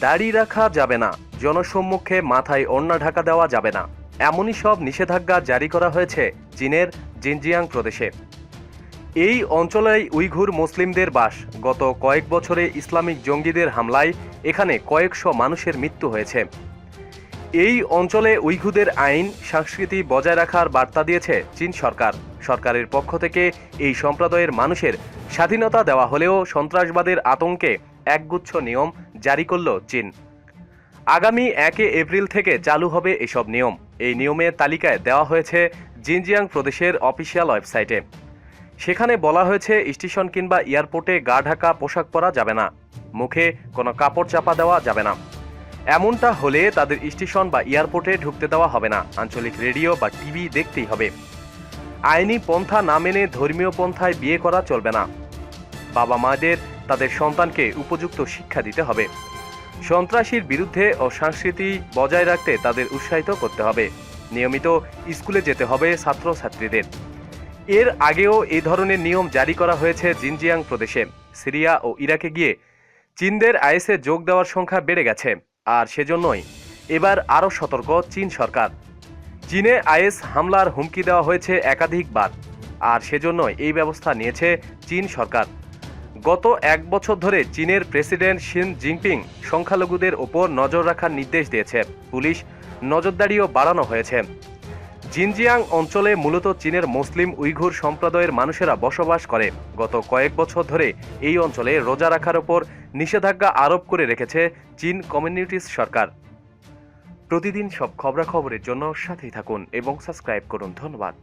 দাড়ি রাখা যাবে না। জনসম্মুখে মাথায় ওড়না ঢাকা দেওয়া যাবে না। এমনই সব নিষেধাজ্ঞা জারি করা হয়েছে চীনের জিনজিয়াং প্রদেশে। এই অঞ্চলেই উইঘুর মুসলিমদের বাস। গত কয়েক বছরে ইসলামিক জঙ্গিদের হামলায় এখানে কয়েকশো মানুষের মৃত্যু হয়েছে। এই অঞ্চলে উইঘুদের আইন, সংস্কৃতি বজায় রাখার বার্তা দিয়েছে চীন সরকার। সরকারের পক্ষ থেকে এই সম্প্রদায়ের মানুষের স্বাধীনতা দেওয়া হলেও সন্ত্রাসবাদের আতঙ্কে একগুচ্ছ নিয়ম জারি করল চীন। আগামী একে এপ্রিল থেকে চালু হবে এসব নিয়ম। এই নিয়মের তালিকায় দেওয়া হয়েছে জিনজিয়াং প্রদেশের অফিসিয়াল ওয়েবসাইটে। সেখানে বলা হয়েছে স্টেশন কিংবা এয়ারপোর্টে গা ঢাকা পোশাক পরা যাবে না। মুখে কোনো কাপড় চাপা দেওয়া যাবে না। এমনটা হলে তাদের স্টেশন বা এয়ারপোর্টে ঢুকতে দেওয়া হবে না। আঞ্চলিক রেডিও বা টিভি দেখতেই হবে। আইনি পন্থা না মেনে ধর্মীয় পন্থায় বিয়ে করা চলবে না। বাবা মাদের তাদের সন্তানকে উপযুক্ত শিক্ষা দিতে হবে। সন্ত্রাসীর বিরুদ্ধে ও সংস্কৃতি বজায় রাখতে তাদের উৎসাহিত করতে হবে। নিয়মিত স্কুলে যেতে হবে ছাত্রছাত্রীদের। এর আগেও এই ধরনের নিয়ম জারি করা হয়েছে জিনজিয়াং প্রদেশে। সিরিয়া ও ইরাকে গিয়ে চীনদের আইএসে যোগ দেওয়ার সংখ্যা বেড়ে গেছে। আর সেজন্যই এবার আরও সতর্ক চীন সরকার। চীনে আইএস হামলার হুমকি দেওয়া হয়েছে একাধিকবার। আর সেজন্যই এই ব্যবস্থা নিয়েছে চীন সরকার। গত এক বছর ধরে চীনের প্রেসিডেন্ট শিন জিনপিং সংখ্যালঘুদের ওপর নজর রাখার নির্দেশ দিয়েছে। পুলিশ নজরদারিও বাড়ানো হয়েছে। জিনজিয়াং অঞ্চলে মূলত চীনের মুসলিম উইঘুর সম্প্রদায়ের মানুষেরা বসবাস করে। গত কয়েক বছর ধরে এই অঞ্চলে রোজা রাখার ওপর নিষেধাজ্ঞা আরোপ করে রেখেছে চীন কমিউনিটিস সরকার। প্রতিদিন সব খবরাখবরের জন্য সাথেই থাকুন এবং সাবস্ক্রাইব করুন। ধন্যবাদ।